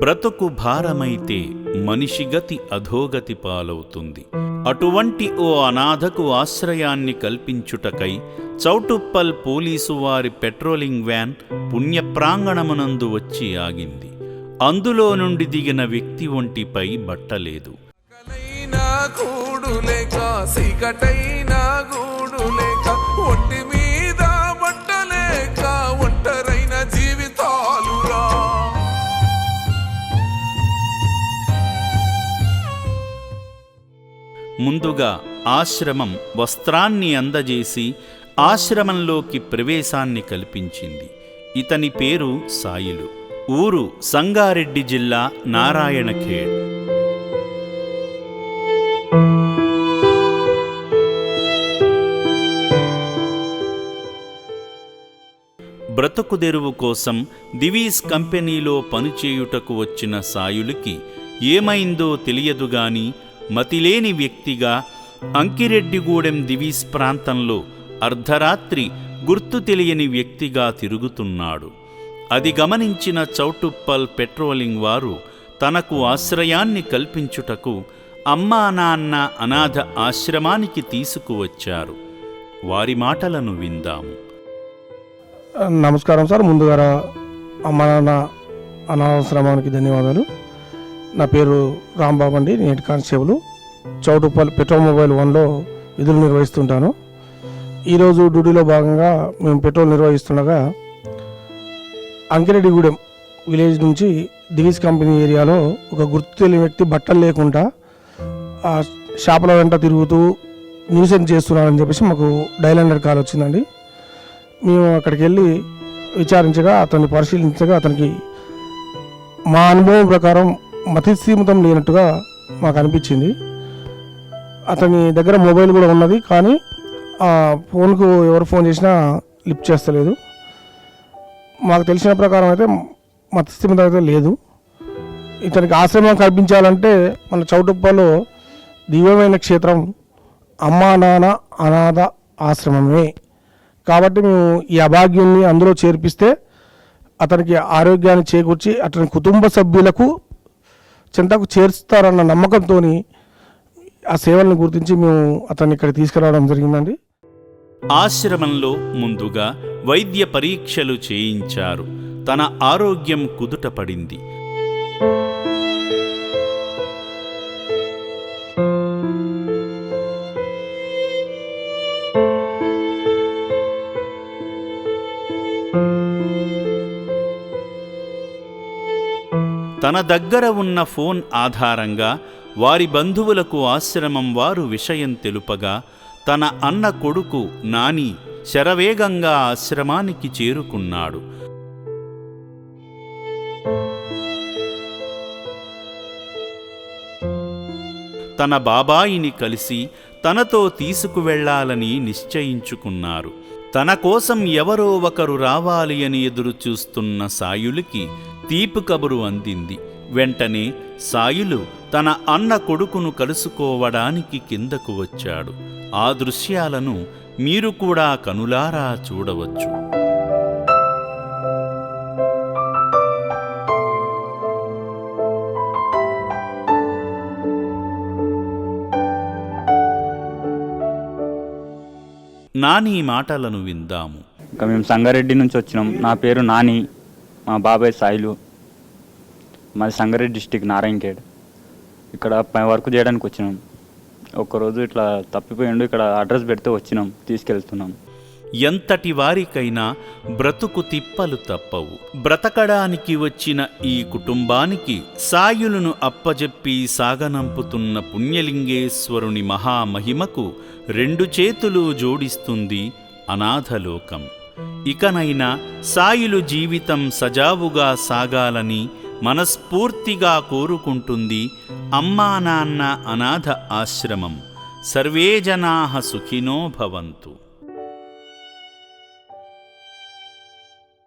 బ్రతుకు భారమైతే మనిషి గతి అధోగతి పాలవుతుంది. అటువంటి ఓ అనాథకు ఆశ్రయాన్ని కల్పించుటకై చౌటుప్పల్ పోలీసు వారి పెట్రోలింగ్ వ్యాన్ పుణ్యప్రాంగణమునందు వచ్చి ఆగింది. అందులో నుండి దిగిన వ్యక్తి ఒంటిపై బట్టలేదు ఒంటి ముందుగా ఆశ్రమం వస్త్రాన్ని అందజేసి ఆశ్రమంలోకి ప్రవేశాన్ని కల్పించింది. ఇతని పేరు సాయిలు. ఊరు సంగారెడ్డి జిల్లా నారాయణఖేడ్. బ్రతుకుదెరువు కోసం దివీస్ కంపెనీలో పనిచేయుటకు వచ్చిన సాయులకి ఏమైందో తెలియదుగాని మతిలేని వ్యక్తిగా అంకిరెడ్డిగూడెం దివీస్ ప్రాంతంలో అర్ధరాత్రి గుర్తు తెలియని వ్యక్తిగా తిరుగుతున్నాడు. అది గమనించిన చౌటుప్పల్ పెట్రోలింగ్ వారు తనకు ఆశ్రయాన్ని కల్పించుటకు అమ్మా నాన్న అనాథ ఆశ్రమానికి తీసుకువచ్చారు. వారి మాటలను విందాము. నమస్కారం సార్. ముందుగా అమ్మ నాన్న అనాథాశ్రమానికి ధన్యవాదాలు. నా పేరు రాంబాబు అండి. నేను కానిస్టేబుల్. చౌటుప్పల్ పెట్రోల్ మొబైల్ వన్లో విధులు నిర్వహిస్తుంటాను. ఈరోజు డ్యూటీలో భాగంగా మేము పెట్రోల్ నిర్వహిస్తుండగా అంకిరెడ్డిగూడెం విలేజ్ నుంచి దివీస్ కంపెనీ ఏరియాలో ఒక గుర్తు తెలియని వ్యక్తి బట్టలు లేకుండా ఆ షాపుల వెంట తిరుగుతూ న్యూసెన్స్ చేస్తున్నారని చెప్పేసి మాకు డైల్ హండ్రెడ్ కాల్ వచ్చిందండి. మేము అక్కడికి వెళ్ళి విచారించగా అతన్ని పరిశీలించగా అతనికి మా అనుభవం ప్రకారం మతిస్థీమితం లేనట్టుగా మాకు అనిపించింది. అతని దగ్గర మొబైల్ కూడా ఉన్నది కానీ ఆ ఫోన్కు ఎవరు ఫోన్ చేసినా లిఫ్ట్ చేస్తలేదు. మాకు తెలిసిన ప్రకారం అయితే మతస్థిమితం అయితే లేదు. ఇతనికి ఆశ్రమం కల్పించాలంటే మన చౌటుప్పలో దివ్యమైన క్షేత్రం అమ్మా నాన్న అనాథ ఆశ్రమమే. కాబట్టి మేము ఈ అభాగ్యుల్ని అందులో చేర్పిస్తే అతనికి ఆరోగ్యాన్ని చేకూర్చి అతని కుటుంబ సభ్యులకు చెంతకు చేర్చుతారన్న నమ్మకంతో ఆ సేవలను గుర్తించి మేము అతన్ని ఇక్కడ తీసుకురావడం జరిగిందండి. ఆశ్రమంలో ముందుగా వైద్య పరీక్షలు చేయించారు. తన ఆరోగ్యం కుదుట పడింది. తన దగ్గర ఉన్న ఫోన్ ఆధారంగా వారి బంధువులకు ఆశ్రమం వారు విషయం తెలుపగా తన అన్న కొడుకు నాని శరవేగంగా ఆశ్రమానికి చేరుకున్నాడు. తన బాబాయిని కలిసి తనతో తీసుకువెళ్ళాలని నిశ్చయించుకున్నారు. తన కోసం ఎవరో ఒకరు రావాలి అని ఎదురుచూస్తున్న సాయులకి తీపి కబురు అందింది. వెంటనే సాయులు తన అన్న కొడుకును కలుసుకోవడానికి కిందకు వచ్చాడు. ఆ దృశ్యాలను మీరు కూడా కనులారా చూడవచ్చు. నాని మాటలను విందాము. ఇంకా మేము సంగారెడ్డి నుంచి వచ్చినాం. నా పేరు నాని. మా బాబాయ్ సాయిలు మాది సంగారెడ్డి డిస్టిక్ నారాయణఖేడ్. ఇక్కడ పై వర్క్ చేయడానికి వచ్చినాం. ఒక్కరోజు ఇట్లా తప్పిపోయిండు ఇక్కడ అడ్రస్ పెడితే వచ్చినాం తీసుకెళ్తున్నాం. ఎంతటి వారికైనా బ్రతుకు తిప్పలు తప్పవు. బ్రతకడానికి వచ్చిన ఈ కుటుంబానికి సాయులను అప్పజెప్పి సాగనంపుతున్న పుణ్యలింగేశ్వరుని మహామహిమకు రెండు చేతులు జోడిస్తుంది అనాథలోకం. ఇకనైనా సాయిలు జీవితం సజావుగా సాగాలని మనస్ఫూర్తిగా కోరుకుంటుంది అమ్మా నాన్న అనాథ ఆశ్రమం. సర్వే జనా సుఖినో భవంతు.